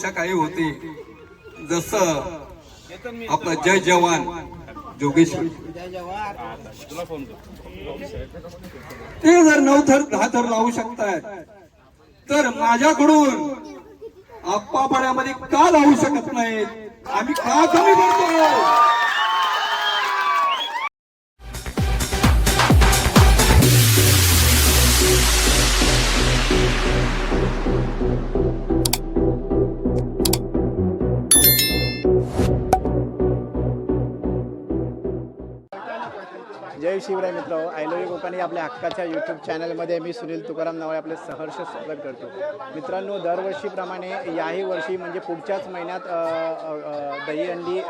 इच्छा काही होती. जसं आपलं जय जवान जोगेश्वर. ते जर नऊ थर दहा थर लावू शकतायत तर माझ्याकडून आप्पापाड्यामध्ये का लावू शकत नाहीत? आम्ही का कमी करतो जय शिवराय मित्र आयलोरी कोकणी आपल्या हक्काच्या यूट्यूब चॅनलमध्ये मी सुनील तुकाराम नावाळे आपले सहर्ष स्वागत करतो. मित्रांनो दरवर्षीप्रमाणे याही वर्षी म्हणजे पुढच्याच महिन्यात दहीहंडी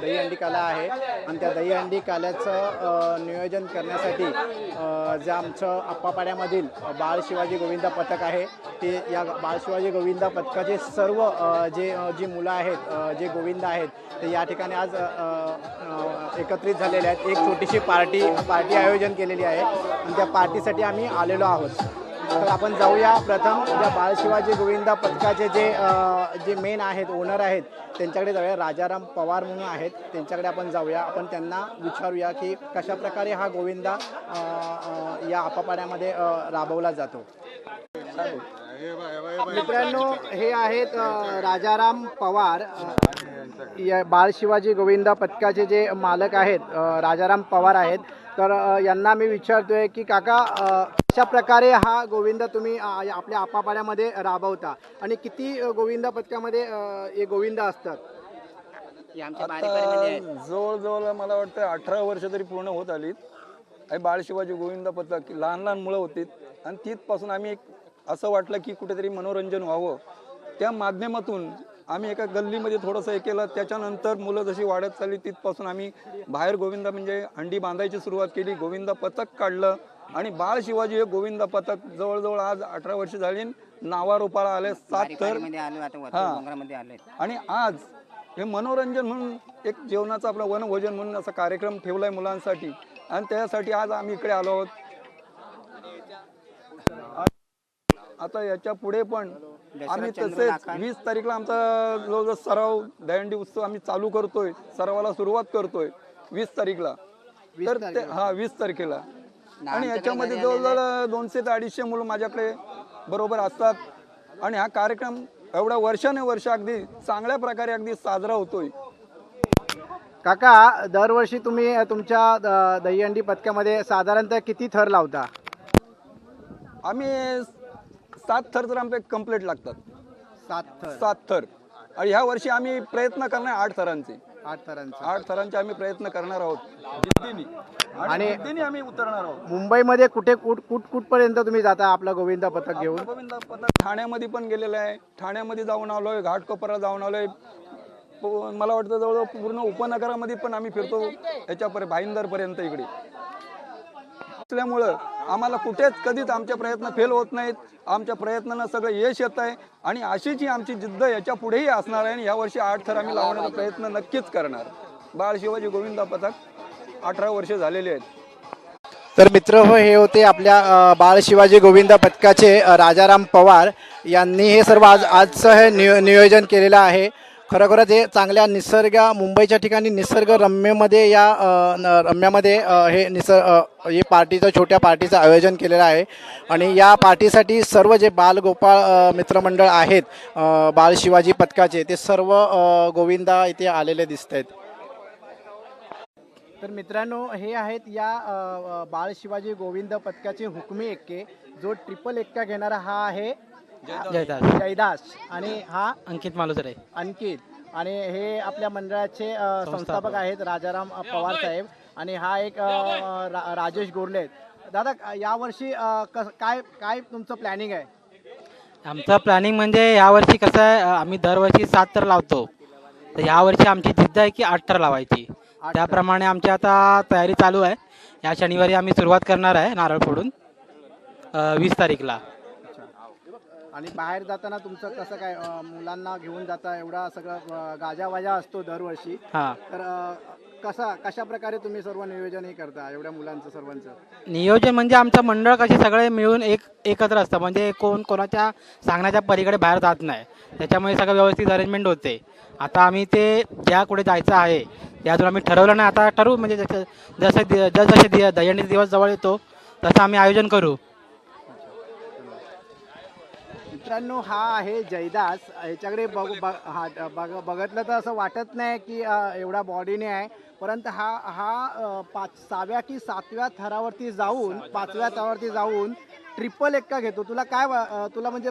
दहीहंडी काला आहे. आणि त्या दहीहंडी काल्याचं नियोजन करण्यासाठी जे आमचं आप्पापाड्यामधील बाळ शिवाजी गोविंदा पथक आहे ते या बाळ शिवाजी गोविंदा पथकाचे सर्व जे जी मुलं आहेत जे गोविंद आहेत ते या ठिकाणी आज एकत्रित झालेले आहेत. एक छोटीशी पार्टी पार्टी आयोजन केलेली आहे. आणि त्या पार्टीसाठी आम्ही आलेलो आहोत. तर आपण जाऊया. प्रथम ज्या बाळशिवाजी गोविंदा पथकाचे जे जे मेन आहेत ओनर आहेत त्यांच्याकडे जाऊया. राजाराम पवार म्हणून आहेत. त्यांच्याकडे आपण जाऊया. आपण त्यांना विचारूया की कशा प्रकारे हा गोविंदा या आपापाड्यामध्ये राबवला जातो. मित्रांनो हे आहेत राजाराम पवार. या बाळ शिवाजी गोविंदा पथकाचे जे मालक आहेत राजाराम पवार आहेत तर यांना मी विचारतोय की काका अ, कशा प्रकारे हा गोविंदा तुम्ही आपल्या आपापाड्यामध्ये राबवता आणि किती गोविंदा पथकामध्ये हे गोविंदा असतात? जवळजवळ मला वाटतं अठरा वर्ष तरी पूर्ण होत आलीत. आणि बाळ शिवाजी गोविंद पथक लहान लहान मुलं होती आणि तिथपासून आम्ही एक असं वाटलं की कुठेतरी मनोरंजन व्हावं. त्या माध्यमातून आम्ही एका गल्लीमध्ये थोडंसं हे केलं. त्याच्यानंतर मुलं जशी वाढत चालली तिथपासून आम्ही बाहेर गोविंदा म्हणजे अंडी बांधायची सुरुवात केली. गोविंदा पथक काढलं आणि बाळ शिवाजी हे गोविंदा पथक जवळजवळ आज अठरा वर्ष झाली. नावारूपाला आले सात तर आणि आज हे मनोरंजन म्हणून एक जेवणाचा आपला वनभोजन म्हणून असा कार्यक्रम ठेवलाय मुलांसाठी. आणि त्यासाठी आज आम्ही इकडे आलो आहोत. आता याच्यापुढे पण आम्ही तसेच वीस तारीखला आमचा जवळजवळ सराव दहंडी उत्सव आम्ही चालू करतोय सरावाला सुरुवात करतोय वीस तारीखला. तर ते हा वीस तारखेला. आणि याच्यामध्ये जवळजवळ दोनशे ते अडीचशे मुलं माझ्याकडे बरोबर असतात. आणि हा कार्यक्रम एवढ्या वर्षाने वर्ष अगदी चांगल्या प्रकारे अगदी साजरा होतोय. काका दरवर्षी तुम्ही तुमच्या दहीहंडी पथकामध्ये साधारणतः किती थर लावता? आम्ही सात थर तर आमचे कंप्लीट लागतात. सात थर. सात थर. आणि ह्या वर्षी आम्ही प्रयत्न करणार आठ थरांचे. आठ थरांचा. आठ थरांचे आम्ही प्रयत्न करणार आहोत. जिद्दीने. आणि आणि- जिद्दीने आम्ही उतरणार आहोत. मुंबईमध्ये कुठे कुठ कुठ कुठपर्यंत तुम्ही जाता आपला गोविंदा पथक घेऊन? गोविंद पथक ठाण्यामध्ये पण गेलेलं आहे. ठाण्यामध्ये जाऊन आलोय घाटकोपरला जाऊन आलोय. प- मला वाटतं जवळजवळ पूर्ण उपनगरामध्ये पण आम्ही फिरतो. याच्यापर्यंत भाईंदर पर्यंत इकडे. असल्यामुळं आम्हाला कुठेच कधीच आमचे प्रयत्न फेल होत नाहीत. आमच्या प्रयत्नांना सगळं यश येत आहे. आणि अशीच ही आमची जिद्द याच्या पुढेही असणार आहे आणि यावर्षी आठ थर आम्ही लावण्याचा प्रयत्न नक्कीच करणार. बाळ शिवाजी गोविंदा पथक अठरा वर्ष झालेले आहेत. तर मित्र हो हे होते आपल्या बाळ शिवाजी गोविंदा पथकाचे राजाराम पवार यांनी हे सर्व आज आजचं हे नियो नियोजन केलेलं आहे. खरोखरच हे चांगल्या निसर्ग मुंबईच्या ठिकाणी निसर्ग रम्यमध्ये या न- रम्यामध्ये हे निसर्ग हे पार्टीचं छोट्या पार्टीचं आयोजन केलेलं आहे. आणि या पार्टीसाठी सर्व जे बालगोपाळ मित्रमंडळ आहेत बाल बाळ शिवाजी पथकाचे ते सर्व गोविंदा इथे आलेले दिसत आहेत तर मित्रांनो हे आहेत या बाळ शिवाजी गोविंद पथकाचे हुकमी एक्के. जो ट्रिपल एक्का घेणारा हा आहे जयदास जयदास आणि हा अंकित मालुसरे. अंकित. आणि हे आपल्या मंडळाचे अ, संस्थापक. आहेत राजाराम अ, पवार साहेब. आणि हा एक अ, रा- राजेश गोरले आहेत. दादा यावर्षी अ, कस काय काय तुमचं प्लॅनिंग आहे? आमचं प्लॅनिंग म्हणजे यावर्षी कसं आहे अं, आम्ही दरवर्षी सात तर लावतो. तर यावर्षी आमची जिद्द आहे की आठ तर लावायची. त्याप्रमाणे आमची आता तयारी चालू आहे. या शनिवारी आम्ही सुरुवात करणार आहे नारळ फोडून वीस तारीखला. आणि बाहेर जाताना तुमचं कसं काय अ, मुलांना घेऊन जाता एवढा सगळं गाजावाजा असतो दरवर्षी. हां. तर अ, कसा कशा प्रकारे तुम्ही सर्व नियोजन हे करता एवढ्या मुलांचं सर्वांचं? नियोजन म्हणजे आमचं मंडळ कसे सगळे मिळून एक एकत्र असतं. म्हणजे कोण कोणाच्या सांगण्याच्या पलीकडे बाहेर जात नाही. त्याच्यामुळे सगळं व्यवस्थित अरेंजमेंट होते. आता आम्ही ते ज्या कुठे जायचं आहे त्यातून आम्ही ठरवलं नाही. आता ठरवू म्हणजे जसं जसं दि- जसजसे दि दहीहंडीचा दिवस जवळ येतो तसं आम्ही आयोजन करू. मित्रांनो हा आहे जयदास. ह्याच्याकडे बघ बघ- हा बघ बघितलं तर असं वाटत नाही की एवढा बॉडीने आहे. परंतु हा हा पाच सहाव्या की सातव्या थरावरती जाऊन पाचव्या थरावरती जाऊन. ट्रिपल एक्का घेतो? तुला काय तुला म्हणजे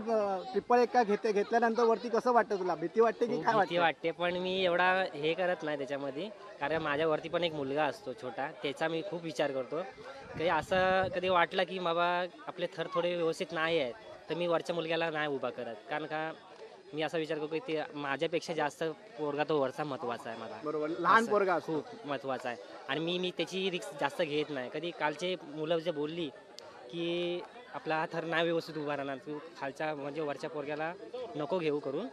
ट्रिपल एक्का घेते घेतल्यानंतर वरती कसं वाटतं तुला? भीती वाटते की खूप काय भीती वाटतं? वाटते पण मी एवढा हे करत नाही त्याच्यामध्ये. कारण माझ्यावरती पण एक मुलगा असतो छोटा त्याचा मी खूप विचार करतो. कधी असं कधी वाटलं की बाबा आपले थर थोडे व्यवस्थित नाही आहेत. तर मी वरच्या मुलग्याला नाही उभा करत. कारण का मी असा विचार करतो की ते माझ्यापेक्षा जास्त पोरगा तो वरचा महत्त्वाचा आहे मला. बरोबर. लहान पोरगा खूप महत्त्वाचा आहे. आणि मी मी त्याची रिक्स जास्त घेत नाही. कधी कालचे मुलं जे बोलली की आपला हा थर नाही व्यवस्थित उभा राहणार तू खालच्या म्हणजे वरच्या पोरग्याला नको घेऊ करून.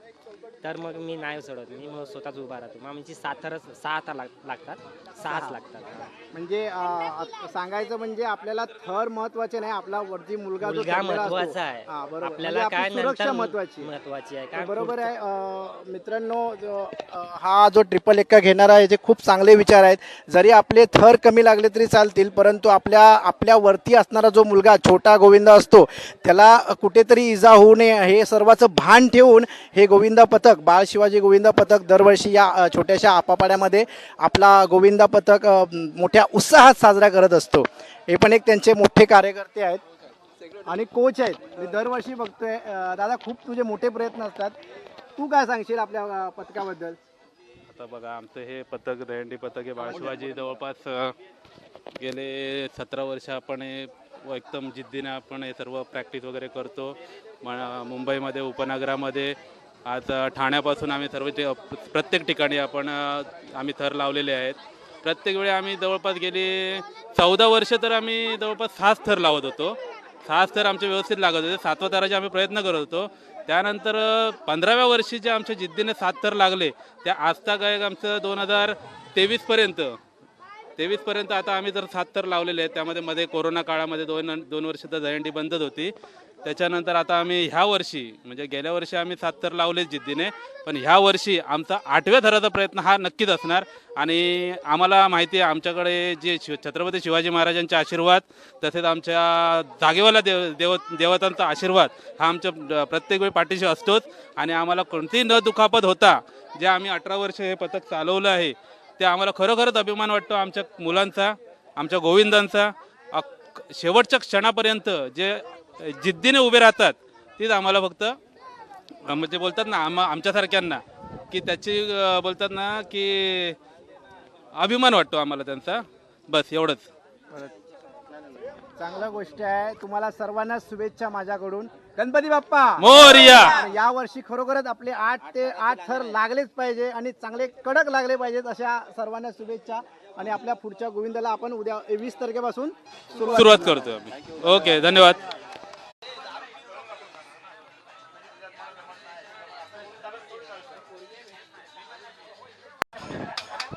तर मग मी नाही सोडत. मी मग स्वतःच उभा राहतो. मग आमची सात थरच सहा लाग- लागतात सहाच लागतात. म्हणजे अ, आ- सांगायचं म्हणजे आपल्याला थर महत्त्वाचे नाही आपला वरती मुलगा जो मुलगा असतो. महत्त्वाचा हा, आहे बरोबर. आपल्याला म्हणजे काय आपली सुरक्षा नंतर महत्वाची. महत्वाची आहे. काय बरोबर आहे. अं, मित्रांनो जो, अं, हा जो ट्रिपल एक्का घेणारा आहे याचे खूप चांगले विचार आहेत. जरी आपले थर कमी लागले तरी चालतील परंतु आपल्या आपल्या वरती असणारा जो मुलगा छोटा गोविंद असतो त्याला कुठेतरी इजा होऊ नये हे सर्वाचं भान ठेवून हे गोविंदा पथक बाळ शिवाजी गोविंदा पथक दरवर्षी या छोट्याशा आपापाड्यामध्ये आपला गोविंदा पथक मोठ्या उत्साहात साजरा करत असतो. हे पण एक त्यांचे मोठे कार्यकर्ते आहेत आणि कोच आहेत. मी दरवर्षी बघतोय. दादा खूप तुझे मोठे प्रयत्न असतात. तू काय सांगशील आपल्या पथकाबद्दल? आता बघा आमचं हे पथक दहीहंडी पथक हे बाळशिवाजी जवळपास गेले सतरा वर्ष आपण हे एकदम जिद्दीने आपण हे सर्व प्रॅक्टिस वगैरे करतो. म- मुंबईमध्ये उपनगरामध्ये. आज ठाण्यापासून आम्ही सर्व ते प्रत्येक ठिकाणी आपण आम्ही थर लावलेले आहेत. प्रत्येक वेळी आम्ही जवळपास गेली चौदा वर्ष तर आम्ही जवळपास सहाच थर लावत होतो. सहाच थर आमचे व्यवस्थित लागत होते. सातव्या थराचे आम्ही प्रयत्न करत होतो. त्यानंतर पंधराव्या वर्षी जे आमच्या जिद्दीने सात थर लागले त्या आजता गायक आमचं दोन हजार तेवीसपर्यंत तेवीसपर्यंत आता आम्ही जर सात तर लावलेले आहेत त्यामध्ये मध्ये कोरोना काळामध्ये दोन दोन वर्ष तर दहीहंडी बंदच होती. त्याच्यानंतर आता आम्ही ह्या वर्षी म्हणजे गेल्या वर्षी आम्ही सात तर लावलेच जिद्दीने पण ह्या वर्षी आमचा आठव्या थराचा प्रयत्न हा नक्कीच असणार. आणि आम्हाला माहिती आहे आमच्याकडे जे शिव छत्रपती शिवाजी महाराजांचे आशीर्वाद तसेच आमच्या जागेवाला देव देव देवतांचा आशीर्वाद हा आमच्या प्रत्येक वेळी पाठीशी असतोच. आणि आम्हाला कोणतीही न दुखापत होता जे आम्ही अठरा वर्ष हे पथक चालवलं आहे ते आम्हाला खरोखरच अभिमान वाटतो आमच्या मुलांचा आमच्या गोविंदांचा. शेवटच्या क्षणापर्यंत जे जिद्दीने उभे राहतात तेच आम्हाला फक्त म्हणजे बोलतात ना आम आमच्यासारख्यांना की त्याची बोलतात ना की अभिमान वाटतो आम्हाला त्यांचा. बस एवढंच. चांगल्या गोष्ट आहे. तुम्हाला सर्वांना शुभेच्छा माझ्याकडून. गणपती बाप्पा. मोरया. या वर्षी खरोखरच आपले आठ ते आठ थर लागलेच पाहिजे आणि चांगले कडक लागले पाहिजेत अशा सर्वांना शुभेच्छा. आणि आपल्या पुढच्या गोविंदाला आपण उद्या वीस तारखेपासून सुरुवात करतो आम्ही. ओके धन्यवाद.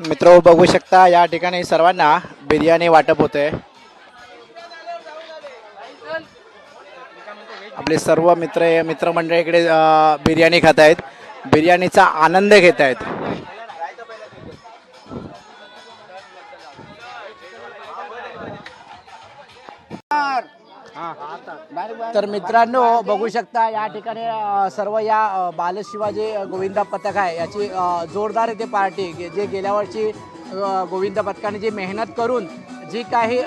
मित्र बघू शकता या ठिकाणी सर्वांना बिर्याणी वाटप होते आपले सर्व मित्र मित्रमंडळी इकडे बिर्याणी खात आहेत. बिर्याणीचा आनंद घेत आहेत. तर मित्रांनो बघू शकता या ठिकाणी सर्व या बाल बालशिवाजी गोविंदा पथक आहे. याची जोरदार येते पार्टी गे- जे गेल्या वर्षी गोविंदा पथकाने जी मेहनत करून जी काही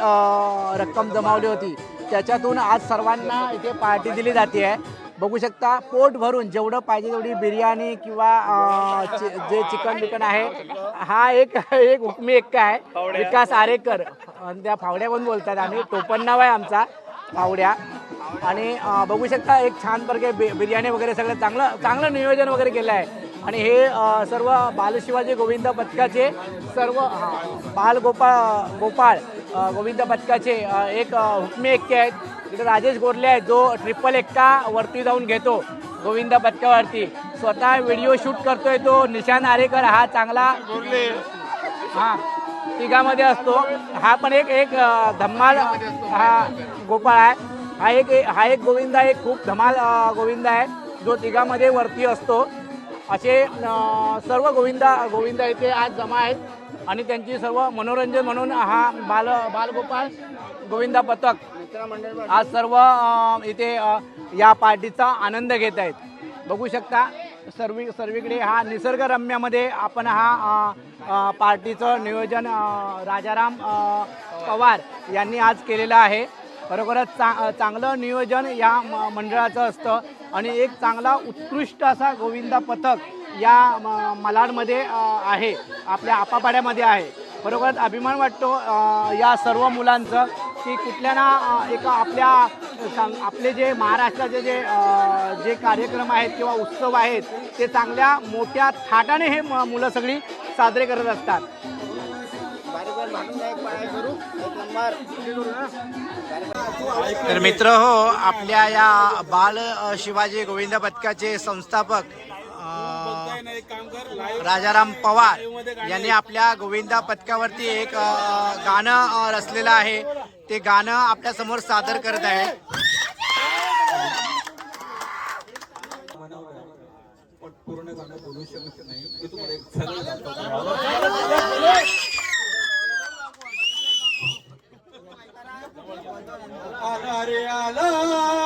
रक्कम जमावली होती त्याच्यातून आज सर्वांना इथे पार्टी दिली जाते आहे बघू शकता पोट भरून जेवढं पाहिजे तेवढी बिर्याणी किंवा जे चिकन बिकन आहे हा एक एक हुकमी एक्का आहे. विकास आरेकर. आणि त्या फावड्या पण बोलतात आम्ही? टोपण नाव आहे आमचा फावड्या. आणि बघू शकता एक छान प्रकारे बि बिर्याणी वगैरे सगळं चांगलं चांगलं नियोजन वगैरे केलं आहे आणि हे सर्व बालशिवाजी गोविंद पथकाचे सर्व हा, बाल गोपाळ गोविंद पथकाचे एक हुकमी एक्के आहेत. तिथे राजेश गोरले आहेत जो ट्रिपल एक्का वरती जाऊन घेतो गोविंद पथकावरती स्वतः व्हिडिओ शूट करतोय तो. निशान आरेकर हा चांगला हा तिघामध्ये असतो. हा पण एक एक धम्माल हा गोपाळ आहे. हा एक हा एक गोविंदा एक खूप धमाल गोविंदा आहे. जो तिघामध्ये वरती असतो. असे सर्व गोविंदा गोविंदा इथे आज जमा आहेत आणि त्यांची सर्व मनोरंजन म्हणून हा बाल बालगोपाल गोविंदा पथक आज सर्व इथे या पार्टीचा आनंद घेत आहेत. बघू शकता सर्वी सर्वीकडे हा निसर्गरम्यामध्ये आपण हा पार्टीचं नियोजन राजाराम पवार यांनी आज केलेलं आहे. खरोखरच चा चांगलं नियोजन या म- मंडळाचं असतं. आणि एक चांगला उत्कृष्ट असा गोविंदा पथक या म- मलाडमध्ये आहे. आपल्या आपापाड्यामध्ये आहे. खरोखरच अभिमान वाटतो या सर्व मुलांचं की कुठल्या ना एका आपल्या सांग- आपले जे महाराष्ट्राचे जे जे कार्यक्रम आहेत किंवा उत्सव आहेत ते चांगल्या मोठ्या थाटाने हे म- मुलं सगळी साजरे करत असतात. तर मित्र हो आपल्या या बाल शिवाजी गोविंद पथकाचे संस्थापक राजाराम पवार यांनी आपल्या गोविंदा पथकावरती एक गाणं रचलेलं आहे. ते गाणं आपल्यासमोर सादर करत आहे. पूर्ण गाणं बोलू शकत नाही. मी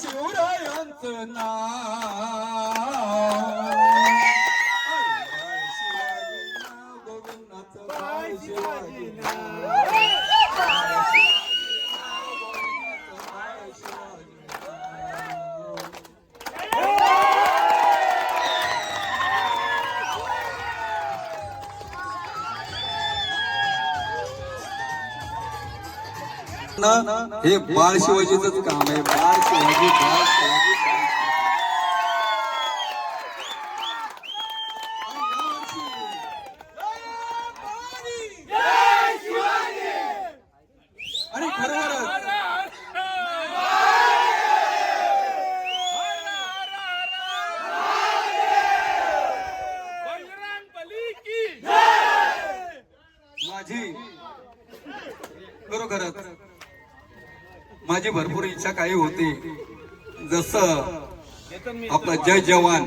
शिवरायांचं नाव हे बाळ शिवाजीच काम आहे. बाळ शिवाजी बाळ शिवाजी. बाळ खरोखरच माझी खरोखरच माझी भरपूर इच्छा काही होती. जसं आपला जय जवान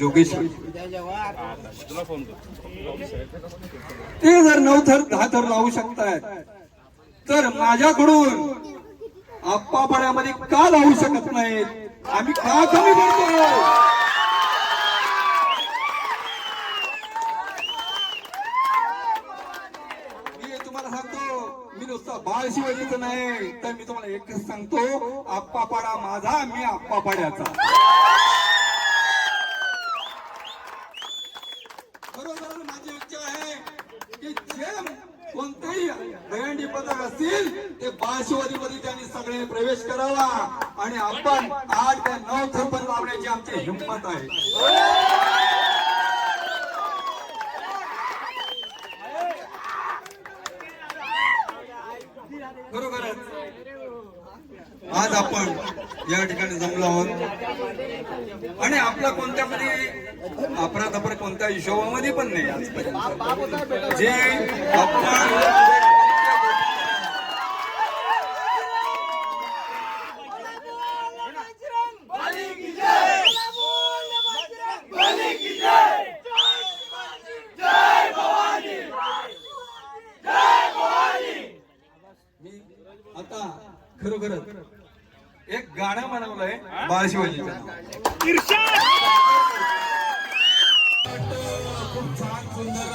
जोगेश्वर. ते जर नऊ थर दहा थर लावू शकतायत तर माझ्याकडून आप्पापाड्यामध्ये का लावू शकत नाहीत? आम्ही का कमी पडतो मी तुम्हाला सांगतो मी नुसतं बाळ शिवाजीचं नाही. तर मी तुम्हाला एकच सांगतो आप्पा पाडा माझा मी आप्पा पाड्याचा. बरोबर माझी इच्छा आहे की जे कोणतेही दहीहंडी पथक असतील ते बाळशिवादी मध्ये त्यांनी सगळे प्रवेश करावा. आणि आपण आठ ते नऊ थरपण लावण्याची आमची हिंमत आहे. बरोबर आज आपण या ठिकाणी जमलो आहोत. आणि आपला कोणत्या मध्ये अपराध अपराध कोणत्या हिशोबामध्ये पण नाही आजपर्यंत. जे आपण एक गाणं बनवलंय बाळ शिवाजीचं खूप छान सुंदर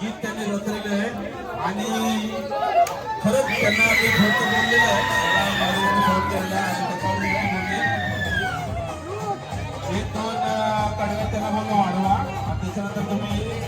गीत त्यांनी रचलेलं आहे. आणि खरंच त्यांना ते खर्च बोललेलं आहे. एक दोन अं, कडव्यात त्यांना बोललो वाढवा. त्याच्यानंतर तुम्ही